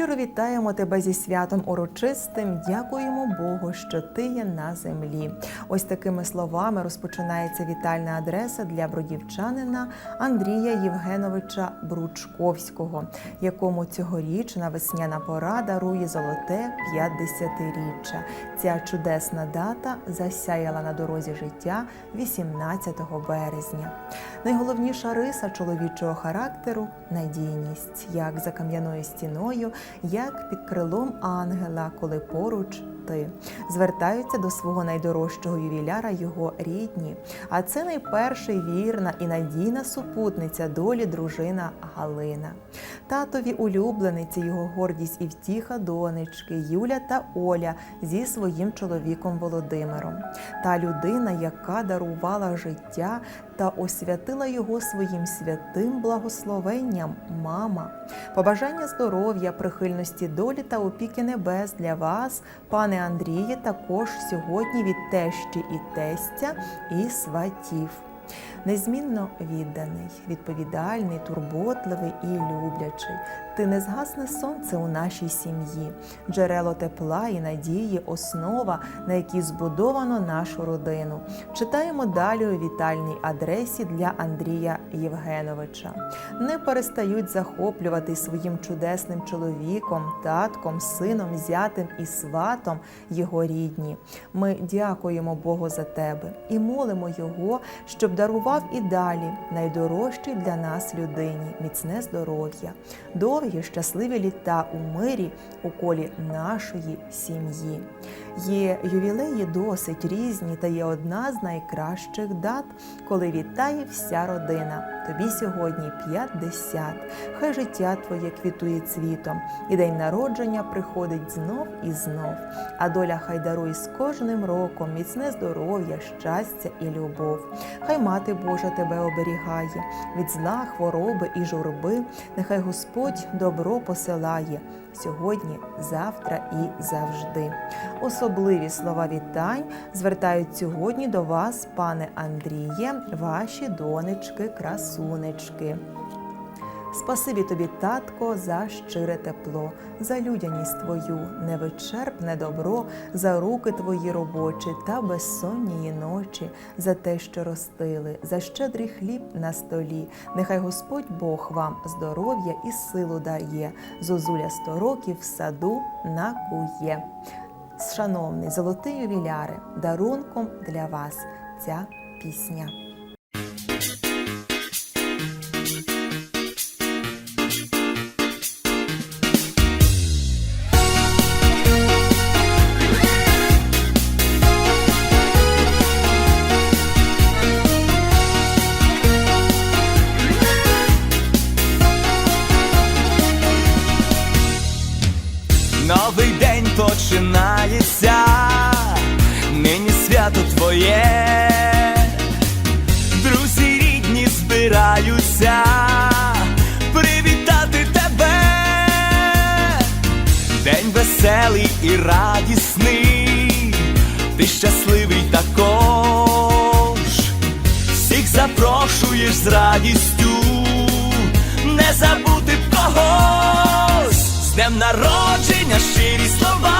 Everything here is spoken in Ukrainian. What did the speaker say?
Щиро вітаємо тебе зі святом урочистим. Дякуємо Богу, що ти є на землі. Ось такими словами розпочинається вітальна адреса для бродівчанина Андрія Євгеновича Бручковського, якому цьогорічна весняна пора дарує золоте 50-річчя. Ця чудесна дата засяяла на дорозі життя 18 березня. Найголовніша риса чоловічого характеру надійність, як за кам'яною стіною, як під крилом ангела, коли поруч ти. Звертаються до свого найдорожчого ювіляра його рідні. А це найперший вірна і надійна супутниця долі дружина Галина. Татові улюблениці його гордість і втіха донечки Юля та Оля зі своїм чоловіком Володимиром. Та людина, яка дарувала життя та освятила його своїм святим благословенням, мама. Побажання здоров'я, прихильності долі та опіки небес для вас, пане Андріє, також сьогодні від тещі і тестя і сватів. Незмінно відданий, відповідальний, турботливий і люблячий. Ти незгасне сонце у нашій сім'ї, джерело тепла і надії, основа, на якій збудовано нашу родину. Читаємо далі у вітальній адресі для Андрія Євгеновича. Не перестають захоплювати своїм чудесним чоловіком, татком, сином, зятем і сватом його рідні. Ми дякуємо Богу за тебе і молимо Його, щоб дарував і далі найдорожчій для нас людині міцне здоров'я, довгі щасливі літа у мирі у колі нашої сім'ї. Є ювілеї досить різні, та є одна з найкращих дат, коли вітає вся родина. Тобі сьогодні 50. Хай життя твоє квітує цвітом, і день народження приходить знов і знов. А доля хай дарує з кожним роком міцне здоров'я, щастя і любов. Хай мати Божа тебе оберігає від зла, хвороби і журби. Нехай Господь добро посилає сьогодні, завтра і завжди. Особливі слова вітань звертають сьогодні до вас, пане Андріє, ваші донечки, красунечки. Спасибі тобі, татко, за щире тепло, за людяність твою, невичерпне добро, за руки твої робочі та безсонні ночі, за те, що ростили, за щедрий хліб на столі. Нехай Господь Бог вам здоров'я і силу дає. Зозуля сто років в саду накує. Шановний золотий ювіляре, дарунком для вас ця пісня. Радісний, ти щасливий також, всіх запрошуєш з радістю, не забути б когось, з днем народження щирі слова,